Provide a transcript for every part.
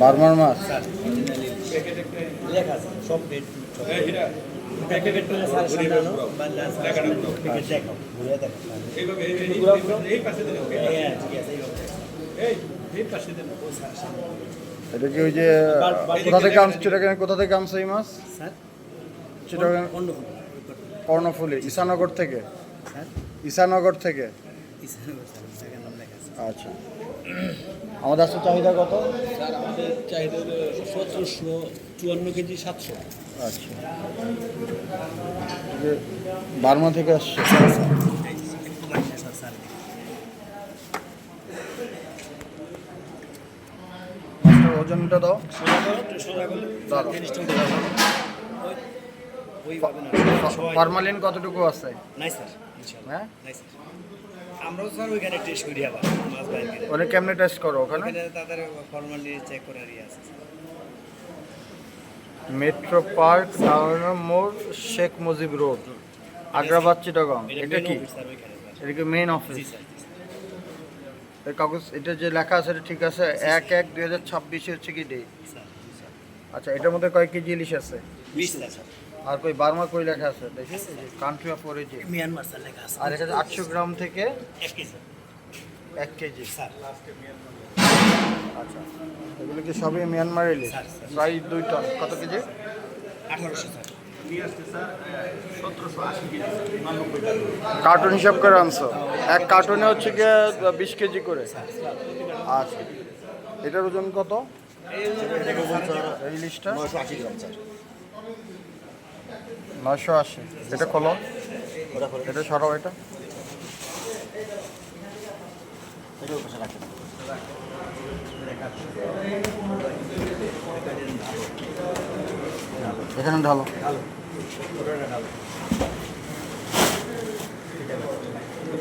বার্মার মাছ? হ্যাঁ সামনে। এটা কি ওই যে কোথা থেকে চিটাগাং কোথা থেকে এই মাছ? চিটাগাং কর্ণফুলি ঈশানগর থেকে? ঈশানগর থেকে? আচ্ছা। আমাদের আসলে চাহিদা কত? স্যার আমাদের চাহিদা হলো সতেরোশো চুয়ান্ন কেজি সাতশো। আচ্ছা। বার্মা থেকে আসছে। ওজনটা দাও। সোজা করো, একটু সোজা করলে দাঁড়াও। জিনিসটা উঠে যাবে। ওই- ওইভাবে না, সবাই- ফরমালিন কতটুকু আছে? নাই স্যার হ্যাঁ? আমরাও স্যার ওইখানে টেস্ট করি আবার মাছ বাইর ওখানে কেমনে টেস্ট করো? ওখানে? তাদের ফর্মালি চেক করে ইয়ে আছে মেট্রো পার্ক টাউনের মোড় শেখ মুজিব রোড আগ্রাবাদ চিটাগং এটা কি। এটা কি মেইন অফিস। এই কাগজ এটা যে লেখা আছে এটা ঠিক আছে? এক এক দুই হাজার ছাব্বিশে হচ্ছে কি ডেট আচ্ছা এটার মধ্যে কয় কেজি ইলিশ আছে? বিশ স্যার। আর কই বার্মা কই লেখা আছে? দেখি country of origin Myanmar sir লেখা আছে। আর এখানে আটশো গ্রাম থেকে এক কেজি। এক কেজি। স্যার। আচ্ছা এগুলো কি সবই মিয়ানমার স্যার। প্রায় দুই টন। কত কেজি? আঠারোশো স্যার। কার্টুন হিসাব করে আনছো? এক কার্টুনে হচ্ছে গিয়ে বিশ কেজি করে। আচ্ছা। এটার ওজন কত? ইলিশটা নয়শো আশি গ্রাম স্যার। নয়শো আশি। এটা খোলো। এটা সরাও এটা। এখানে ঢালো।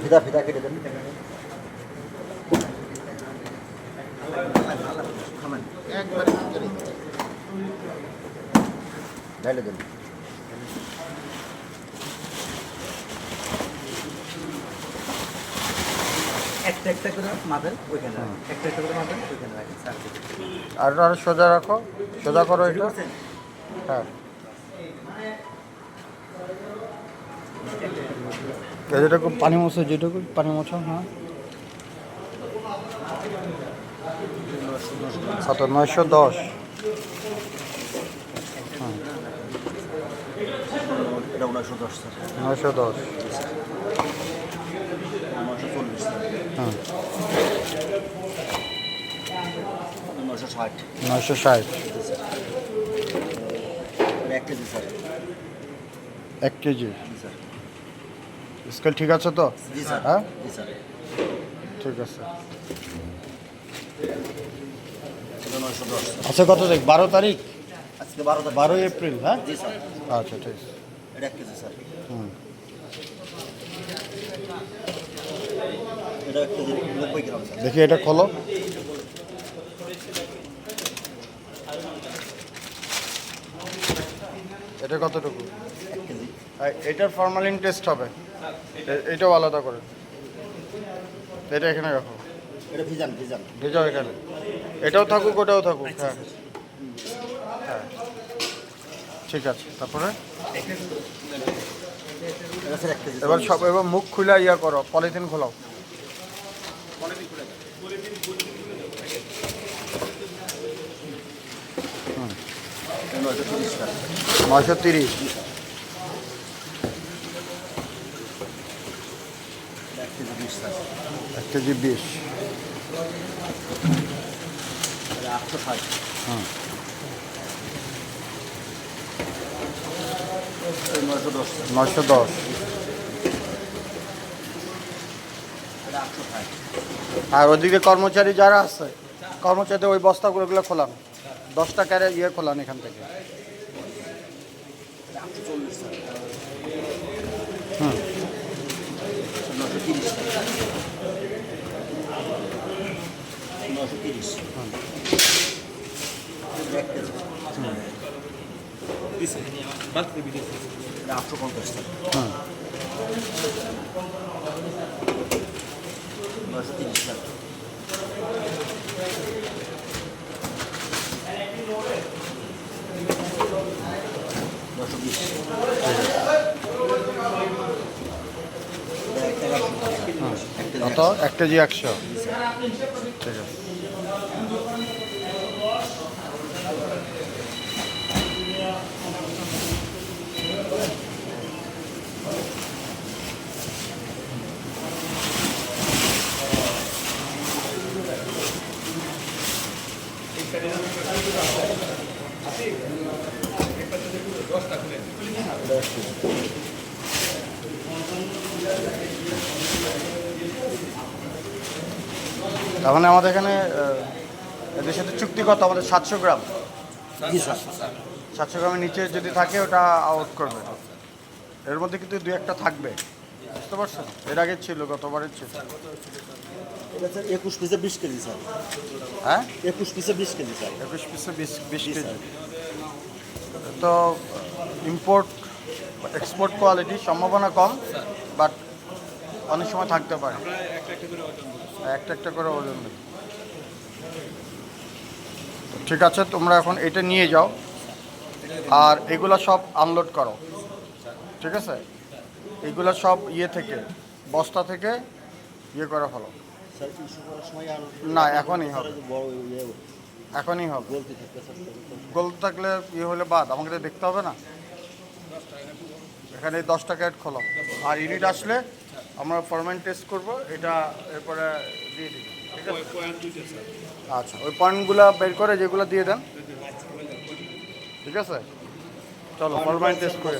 ফিতা ফিতা কেটে দেন। ঢাইলে দেন। একটা একটা করে মাপেন ওইখানে একটা একটা করে মাপেন ওইখানে রাখেন স্যার আর আর সোজা রাখো সোজা করো এটা। হ্যাঁ। যেটুকু পানি মোছো যেটুকু পানি মোছো হ্যাঁ। কত নয়শো দশ। এটা উনিশশো দশ স্যার। নয়শো দশ নশো চল্লিশ স্যার হ্যাঁ নশো ষাট নয়শো ষাট। এক কেজি স্যার এক কেজি? স্যার স্কেল ঠিক আছে তো? জি স্যার হ্যাঁ? ঠিক আছে। আচ্ছা কত তারিখ? বারো তারিখ? বারোই এপ্রিল হ্যাঁ? জি স্যার আচ্ছা ঠিক আছে। এক কেজি স্যার হুম এটা এক কেজি নব্বই গ্রাম স্যার দেখি এটা খোলো। এটা কতটুকু? এটার ফর্মালিন টেস্ট হবে। এটাও আলাদা করে। এটা এখানে রাখো। এটা ভিজান ভিজান। ভেজাও এখানে। এটাও থাকুক ওটাও থাকুক হ্যাঁ। হ্যাঁ। ঠিক আছে তারপরে? এবার সব এবার মুখ খুলে ইয়া করো পলিথিন খোলাও। নয়শো তিরিশ। এক কেজি বিশ। আটশো নয়শো দশ। আর ওদিকে কর্মচারী যারা আছে, কর্মচারীদের ওই বস্তাগুলোগুলো খোলান দশটা ক্যারে ইয়ে খোলান এখান থেকে। আটশো হুম। এটা এক কেজি এটা আটশো পঞ্চাশ স্যার হুম নয়শো তিরিশ স্যার বিশ কত এক কেজি একশো। ঠিক আছে। তার মানে আমাদের এখানে এদের সাথে চুক্তি কত? আমাদের সাতশো গ্রাম। জি স্যার। সাতশো গ্রামের নিচে যদি থাকে ওটা আউট করবে। এর মধ্যে কিন্তু দু একটা থাকবে। বুঝতে পারছেন? এর আগে ছিল গতবারের ছিল। একুশ পিসে বিশ কেজি স্যার। হ্যাঁ? একুশ পিসে বিশ কেজি স্যার। একুশ পিসে বিশ বিশ কেজি। স্যার। তো ইম্পোর্ট এক্সপোর্ট কোয়ালিটি সম্ভাবনা কম বাট অনেক সময় থাকতে পারে। একটা একটা করে ওজন। ঠিক আছে তোমরা এখন এটা নিয়ে যাও আর এগুলা সব আনলোড করো। ঠিক আছে? এগুলা সব ইয়ে থেকে বস্তা থেকে ইয়ে করে ফেলো। আর না, এখনই হবে। এখনই হবে। গোল থাকলে ইয়ে হলে বাদ আমাকে তো দেখতে হবে না। এখানে দশ টাকা অ্যাড খোলো আর ইউনিট আসলে আমরা ফরম্যান টেস্ট করব এটা এরপরে দিয়ে দিই ঠিক আছে? আচ্ছা ওই পয়েন্টগুলো বের করে যেগুলো দিয়ে দেন। ঠিক আছে? চলো ফরম্যান টেস্ট করে।